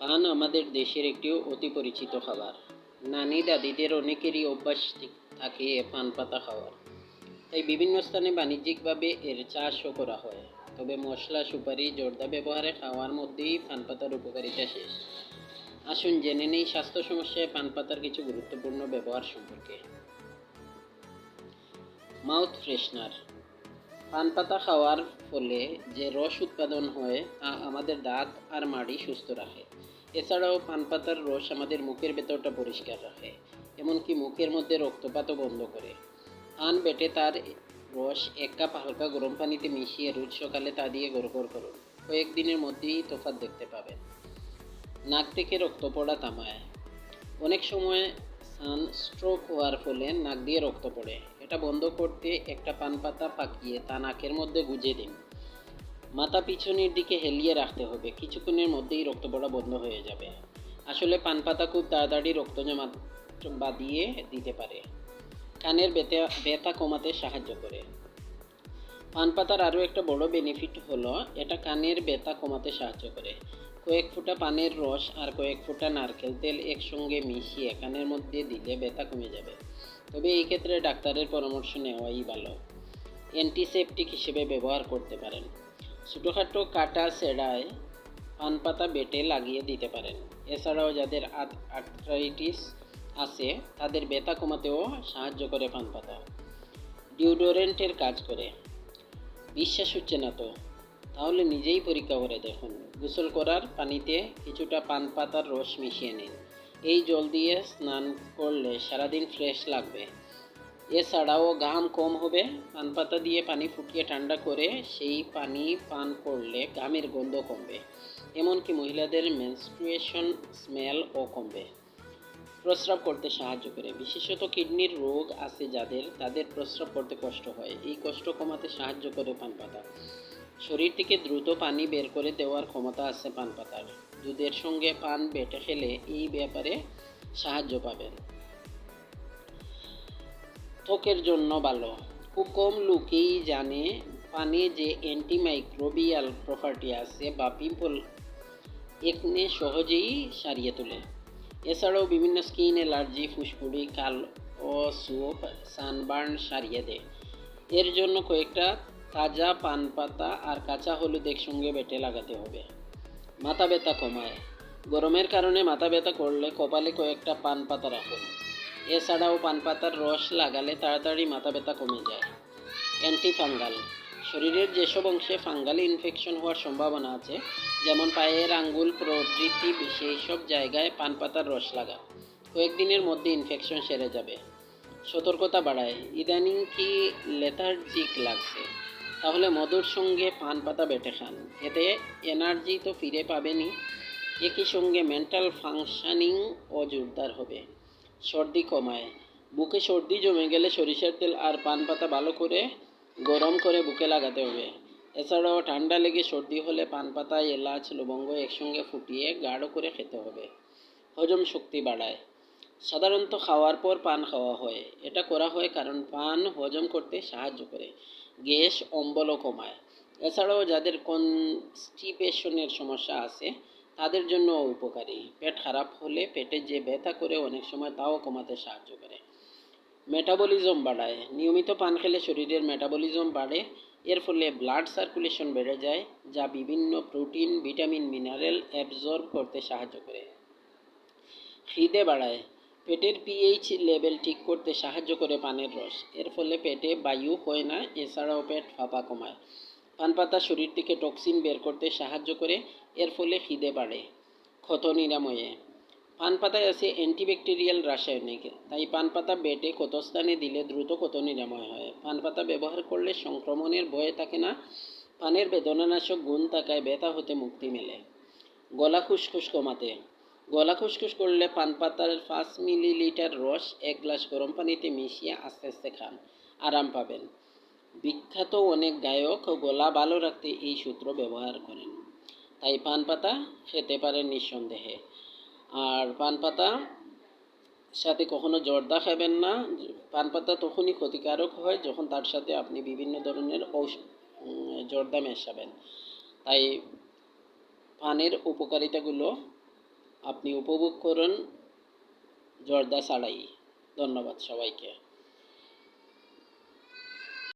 পান আমাদের দেশের একটি অতি পরিচিত খাবার। নানি দাদিদের অনেকেরই অভ্যাস থাকে পান পাতা খাওয়ার। তাই বিভিন্ন স্থানে বাণিজ্যিকভাবে এর চাষও করা হয়। তবে মশলা, সুপারি, জর্দা ব্যবহারে খাওয়ার মধ্যেই পান পাতার উপকারিতা শেষ। আসুন জেনে নেই স্বাস্থ্য সমস্যায় পান পাতার কিছু গুরুত্বপূর্ণ ব্যবহার সম্পর্কে। মাউথ ফ্রেশনার পান পাতা খাওয়ার ফলে যে রস উৎপাদন হয়, তা আমাদের দাঁত আর মাড়ি সুস্থ রাখে। এছাড়াও পান পাতার রস আমাদের মুখের ভেতরটা পরিষ্কার রাখে, এমনকি মুখের মধ্যে রক্তপাতও বন্ধ করে। পান বেটে তার রস এক কাপ হালকা গরম পানিতে মিশিয়ে রোজ সকালে তা দিয়ে গড়গড় করুন। কয়েকদিনের মধ্যেই তফাৎ দেখতে পাবেন। নাক থেকে রক্ত পড়া থামায়। অনেক সময় সান স্ট্রোক হওয়ার ফলে নাক দিয়ে রক্ত পড়ে। এটা বন্ধ করতে একটা পান পাতা পাকিয়ে তা নাকের মধ্যে গুজে দিন। মাথা পিছনের দিকে হেলিয়ে রাখতে হবে। কিছুক্ষণের মধ্যেই রক্ত পড়া বন্ধ হয়ে যাবে। আসলে পান পাতা খুব তাড়াতাড়ি রক্ত জমা বাঁধিয়ে দিতে পারে। কানের ব্যথা ব্যথা কমাতে সাহায্য করে। পান পাতার আরও একটা বড় বেনিফিট হলো, এটা কানের ব্যথা কমাতে সাহায্য করে। কয়েক ফোঁটা পানের রস আর কয়েক ফোঁটা নারকেল তেল একসঙ্গে মিশিয়ে কানের মধ্যে দিলে ব্যথা কমে যাবে। তবে এই ক্ষেত্রে ডাক্তারের পরামর্শ নেওয়াই ভালো। অ্যান্টিসেপটিক হিসেবে ব্যবহার করতে পারেন। ছোটোখাটো কাটা সেড়ায় পান পাতা বেটে লাগিয়ে দিতে পারেন। এছাড়াও যাদের আর্থ্রাইটিস আছে, তাদের ব্যথা কমাতেও সাহায্য করে পান পাতা ডিওডোরেন্টের কাজ করে। বিশ্বাস হচ্ছে না তো? তাহলে নিজেই পরীক্ষা করে দেখুন। গোসল করার পানিতে কিছুটা পান পাতার রস মিশিয়ে নিন। এই জল দিয়ে স্নান করলে সারাদিন ফ্রেশ লাগবে। এছাড়াও ঘাম কম হবে। পান পাতা দিয়ে পানি ফুটিয়ে ঠান্ডা করে সেই পানি পান করলে ঘামের গন্ধ কমবে। এমনকি মহিলাদের মেনস্ট্রুয়েশন স্মেলও কমবে। প্রস্রাব করতে সাহায্য করে। বিশেষত কিডনির রোগ আছে যাদের, তাদের প্রস্রাব করতে কষ্ট হয়। এই কষ্ট কমাতে সাহায্য করে পান পাতা শরীর থেকে দ্রুত পানি বের করে দেওয়ার ক্ষমতা আছে পান পাতার দুধের সঙ্গে পান বেটে খেলে এই ব্যাপারে সাহায্য পাবেন। ত্বকের জন্য ভালো। খুব কম লোকেই জানে পানে যে অ্যান্টিমাইক্রোবিয়াল প্রপার্টি আছে বা পিম্পল একনে সহজেই সারিয়ে তোলে। এছাড়াও বিভিন্ন স্কিন অ্যালার্জি ফুসফুড়ি, কাল ও সুপ সানবার্ন সারিয়ে দেয়। এর জন্য কয়েকটা তাজা পান পাতা আর কাঁচা হলুদ একসঙ্গে বেটে লাগাতে হবে। মাথা ব্যথা কমায়। গরমের কারণে মাথা ব্যথা করলে কপালে কয়েকটা পান পাতা রাখুন। এছাড়াও পান পাতার রস লাগালে তাড়াতাড়ি মাথা ব্যথা কমে যায়। অ্যান্টি ফাঙ্গাল শরীরের যেসব অংশে ফাঙ্গাল ইনফেকশন হওয়ার সম্ভাবনা আছে, যেমন পায়ের আঙ্গুল, প্রভৃতি সেই সব জায়গায় পান পাতার রস লাগা কয়েকদিনের মধ্যে ইনফেকশন সেরে যাবে। সতর্কতা বাড়ায়। ইদানিং কি লেথার্জিক লাগছে? তাহলে মধুর সঙ্গে পান পাতা বেটে খান। এতে এনার্জি তো ফিরে পাবেনই। একই সঙ্গে মেন্টাল ফাংশনিং ও জোরদার হবে। সর্দি কমায়। বুকে সর্দি জমে গেলে সরিষার তেল আর পান পাতা ভালো করে গরম করে বুকে লাগাতে হবে। এছাড়াও ঠান্ডা লেগে সর্দি হলে পান পাতা এলাচ, লবঙ্গ একসঙ্গে ফুটিয়ে গাঢ় করে খেতে হবে। হজম শক্তি বাড়ায়। সাধারণত খাওয়ার পর পান খাওয়া হয়। এটা করা হয় কারণ পান হজম করতে সাহায্য করে। গ্যাস অম্বলও কমায়। এছাড়াও যাদের কনস্টিপেশনের সমস্যা আছে, তাদের জন্য উপকারী। পেট খারাপ হলে পেটে যে ব্যথা করে অনেক সময় তাও কমাতে সাহায্য করে। মেটাবলিজম বাড়ায়। নিয়মিত পান খেলে শরীরের মেটাবলিজম বাড়ে। এর ফলে ব্লাড সার্কুলেশন বেড়ে যায়, যা বিভিন্ন প্রোটিন ভিটামিন মিনারেল অ্যাবজর্ব করতে সাহায্য করে। খিদে বাড়ায়। পেটের পিএইচ লেভেল ঠিক করতে সাহায্য করে পানের রস। এর ফলে পেটে বায়ু হয় না, এছাড়াও পেট ফাঁপা কমায়। পান পাতা শরীর থেকে টক্সিন বের করতে সাহায্য করে, এর ফলে খিদে বাড়ে। ক্ষত নিরাময়ে। পান পাতায় আছে অ্যান্টিব্যাকটেরিয়াল রাসায়নিক, তাই পান পাতা বেটে ক্ষতস্থানে দিলে দ্রুত ক্ষত নিরাময় হয়। পান পাতা ব্যবহার করলে সংক্রমণের ভয় থাকে না, পানের বেদনানাশক গুণ থাকায় ব্যথা হতে মুক্তি মেলে। গলা খুসখুস কমাতে। গলা খুসখুস করলে পান পাতার পাঁচ মিলিলিটার রস এক গ্লাস গরম পানিতে মিশিয়ে আস্তে আস্তে খান আরাম পাবেন। বিখ্যাত অনেক গায়ক গলা ভালো রাখতে এই সূত্র ব্যবহার করেন। তাই পান পাতা খেতে পারেন নিঃসন্দেহে। আর পান পাতা সাথে কখনো জর্দা খাবেন না। পান পাতা তখনই ক্ষতিকারক হয় যখন তার সাথে আপনি বিভিন্ন ধরনের ঔষ- উম, জর্দা মেশাবেন। তাই পানের উপকারিতাগুলো আপনি উপভোগ করুন জর্দা ছাড়াই ধন্যবাদ সবাইকে।